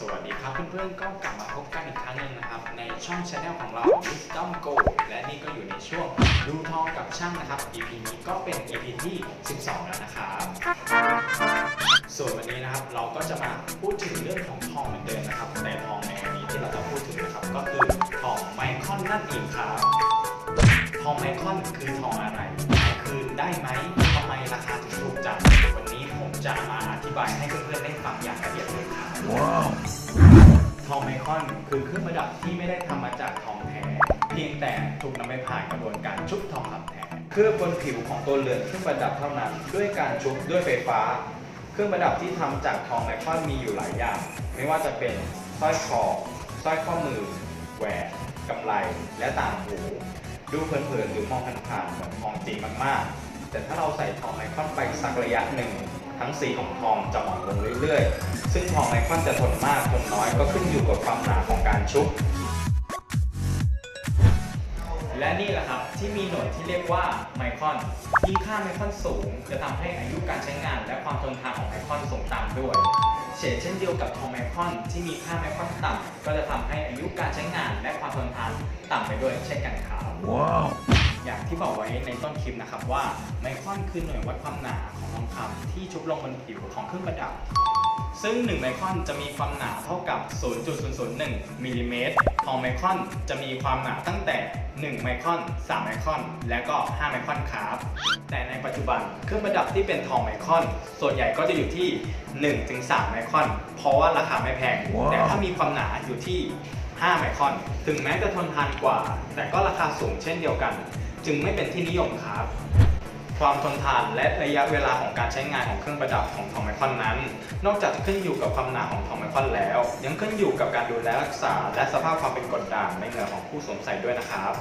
สวัสดีครับเพื่อนๆก็กลับมาพบกันอีกครั้งหนึ่งนะครับ ในช่องช anel ของเรา Wisdom Go และนี่ก็อยู่ในช่วงดูทองกับช่างนะครับ EP นี้ก็เป็น EP ที่ 12 แล้วนะครับส่วนวันนี้นะครับเราก็จะมาพูดถึงเรื่องของทองเหมือนเดิมนะครับ แต่ทองในวันนี้ที่เราจะพูดถึงนะครับก็คือทองไมคอนนั่นเองครับทองไมคอนคือทองอะไรคืนได้ไหมทำไมราคาถึงถูกจังวันนี้ผมจะมาอธิบายให้เพื่อนๆได้ฟังอย่างละเอียดเลยครับ ทองไมคอนคือเครื่องประดับที่ไม่ได้ทำมาจากทองแท้ เพียงแต่ถูกนำไปผ่านกระบวนการชุบทองคำแท้เคลือบบนผิวของตัวเรือนเครื่องประดับเท่านั้น ด้วยการชุบด้วยไฟฟ้า เครื่องประดับที่ทำจากทองไมคอนมีอยู่หลายอย่าง ไม่ว่าจะเป็นสร้อยคอสร้อยข้อมือแหวนกำไลและต่างหู ดูเผินๆหรือมองผ่านๆเหมือนทองจริงมากๆ แต่ถ้าเราใส่ทองไมคอนไปสักระยะหนึ่ง ทั้งสีของทองจะหมองลงเรื่อยๆ ซึ่งทองไมคอนจะทนมากทนน้อยก็ขึ้นอยู่กับความหนาของการชุบ และนี่แหละครับที่มีหน่วยที่เรียกว่าไมครอนยิ่งค่าไมครอนสูง จะทำให้อายุการใช้งาน และความทนทานของไมครอนสูงตามด้วยเฉกเช่นเดียวกับทองไมครอนที่มีค่าไมครอนต่ำก็จะทำให้อายุการใช้งาน และความทนทานต่ำไปด้วยเช่นกันครับ อย่างที่บอกไว้ในต้นคลิปนะครับว่าไมครอนคือหน่วยวัดความหนาของทองคำที่ชุบลงบนผิวของเครื่องประดับ ซึ่ง 1 ไมครอนจะมีความหนาเท่ากับ 0.001มิลลิเมตรทองไมครอนจะมีความหนาตั้งแต่ 1 ไมครอน 3 ไมครอน และก็ 5 ไมครอนครับแต่ในปัจจุบันเครื่องประดับที่เป็นทองไมครอน ส่วนใหญ่ก็จะอยู่ที่ 1-3 ไมครอน เพราะว่าราคาไม่แพงแต่ถ้ามีความหนาอยู่ที่5ไมครอน ถึงแม้จะทนทานกว่า แต่ก็ราคาสูงเช่นเดียวกัน จึงไม่เป็นที่นิยมครับ ความทนทานและระยะเวลาของการใช้งานของเครื่องประดับของทองไมคอนนั้น นอกจากจะขึ้นอยู่กับความหนาของทองไมคอนแล้ว ยังขึ้นอยู่กับการดูแลรักษา และสภาพความเป็นกรดด่างในเหงื่อของผู้สวมใส่ด้วยนะครับ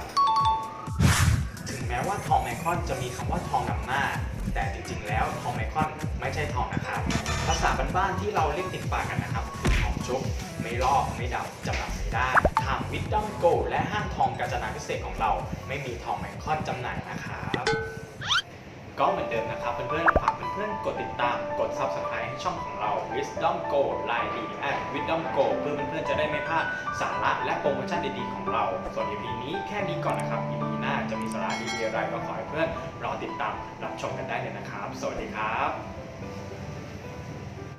ถึงแม้ว่าทองไมคอนจะมีคำว่าทองนำหน้า แต่จริงๆ แล้วทองไมคอนไม่ใช่ทองนะครับ ภาษาบ้านๆที่เราเรียกติดปากกันนะครับคือทองชุบ ไม่ลอกไม่ดำจำหน่ายไม่ได้ ทางวิดดัมโกและห้างทองกาญจนาพิเศษของเรา ไม่มีทองไมคอนจำหน่ายนะครับก็เหมือนเดิมนะครับเพื่อนๆฝากเพื่อนๆกดติดตามกด subscribe ให้ช่องของเรา Wisdom Go ไลน์ดี at Wisdom Go เพื่อเพื่อนๆจะได้ไม่พลาดสาระและโปรโมชั่นดีๆของเรา ส่วน EP นี้แค่นี้ก่อนนะครับ EP หน้าจะมีสาระดีๆอะไรก็ขอให้เพื่อนรอติดตามรับชมกันได้เลยนะครับ สวัสดีครับ